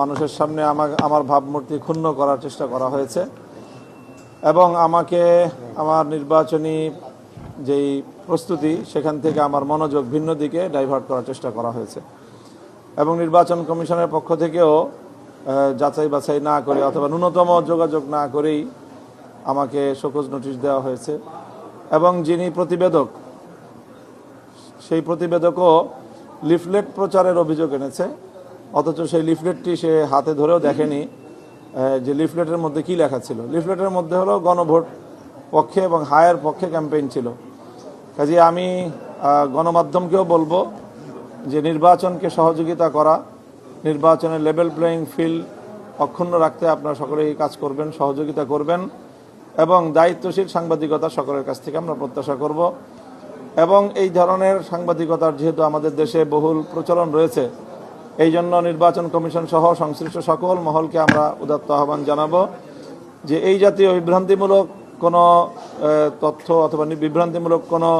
মানুষের সামনে আমার আমার ভাবমূর্তি ক্ষুণ্ণ করার চেষ্টা করা হয়েছে। এবং আমাকে আমার নির্বাচনী যেই প্রস্তুতি, সেখান থেকে আমার মনোযোগ ভিন্ন দিকে ডাইভার্ট করার চেষ্টা করা হয়েছে। এবং নির্বাচন কমিশনের পক্ষ থেকেও যাচাই বাছাই না করে অথবা ন্যূনতম যোগাযোগ না করেই আমাকে শোকজ নোটিশ দেওয়া হয়েছে। এবং যিনি প্রতিবেদক, সেই প্রতিবেদকও লিফলেট প্রচারের অভিযোগ এনেছে। অথচ সেই লিফলেটটি সে হাতে ধরেও দেখেনি। যে লিফলেটের মধ্যে কি লেখা ছিল? লিফলেটের মধ্যে হলো গণভোট পক্ষে এবং হায়ের পক্ষে ক্যাম্পেইন ছিল। কাজে আমি গণমাধ্যমকেও বলব যে নির্বাচনকে সহযোগিতা করা, নির্বাচনের লেভেল প্লেয়িং ফিল্ড অক্ষুণ্ণ রাখতে আপনারা সকলেই কাজ করবেন, সহযোগিতা করবেন এবং দায়িত্বশীল সাংবাদিকতা সকলের কাছ থেকে আমরা প্রত্যাশা করব। এবং এই ধরনের সাংবাদিকতার যেহেতু আমাদের দেশে বহুল প্রচলন রয়েছে এই জন্য নির্বাচন কমিশন সহ সংশ্লিষ্ট সকল মহলকে আমরা উদাত্ত আহ্বান জানাব যে এই জাতীয় বিভ্রান্তিমূলক কোনো তথ্য অথবা বিভ্রান্তিমূলক কোনো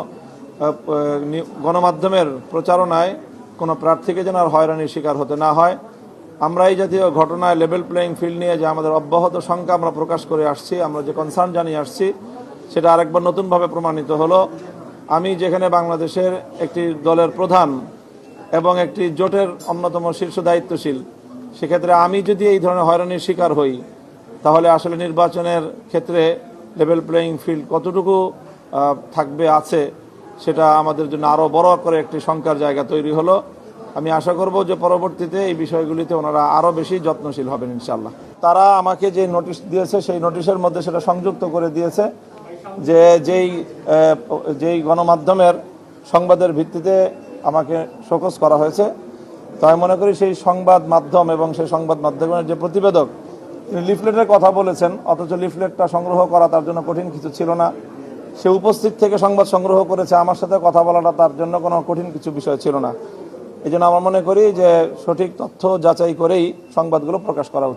গণমাধ্যমের প্রচারণায় কোনো প্রার্থীকে যেন আর হয়রানির শিকার হতে না হয়। আমরা এই জাতীয় ঘটনায় লেভেল প্লেয়িং ফিল্ড নিয়ে যে আমাদের অব্যাহত সংখ্যা আমরা প্রকাশ করে আসছি, আমরা যে কনসার্ন জানিয়ে আসছি, সেটা আরেকবার নতুনভাবে প্রমাণিত হলো। আমি যেখানে বাংলাদেশের একটি দলের প্রধান এবং একটি জোটের অন্যতম শীর্ষ দায়িত্বশীল। সেক্ষেত্রে আমি যদি এই ধরনের হয়রানির শিকার হই, তাহলে আসলে নির্বাচনের ক্ষেত্রে লেভেল প্লেয়িং ফিল্ড কতটুকু থাকবে, আছে, সেটা আমাদের জন্য আরও বড় করে একটি শঙ্কার জায়গা তৈরি হলো। আমি আশা করব যে পরবর্তীতে এই বিষয়গুলিতে ওনারা আরও বেশি যত্নশীল হবেন ইনশাল্লাহ তারা আমাকে যে নোটিশ দিয়েছে, সেই নোটিশের মধ্যে সেটা সংযুক্ত করে দিয়েছে যে যেই যেই গণমাধ্যমের সংবাদের ভিত্তিতে আমাকে শোকজ করা হয়েছে। তো আমি মনে করি সেই সংবাদ মাধ্যম এবং সেই সংবাদ মাধ্যমের যে প্রতিবেদক, তিনি লিফলেটের কথা বলেছেন, অথচ লিফলেটটা সংগ্রহ করা তার জন্য কঠিন কিছু ছিল না। সে উপস্থিত থেকে সংবাদ সংগ্রহ করেছে, আমার সাথে কথা বলাটা তার জন্য কোনো কঠিন কিছু বিষয় ছিল না। এই জন্য আমার মনে করি যে সঠিক তথ্য যাচাই করেই সংবাদগুলো প্রকাশ করা উচিত।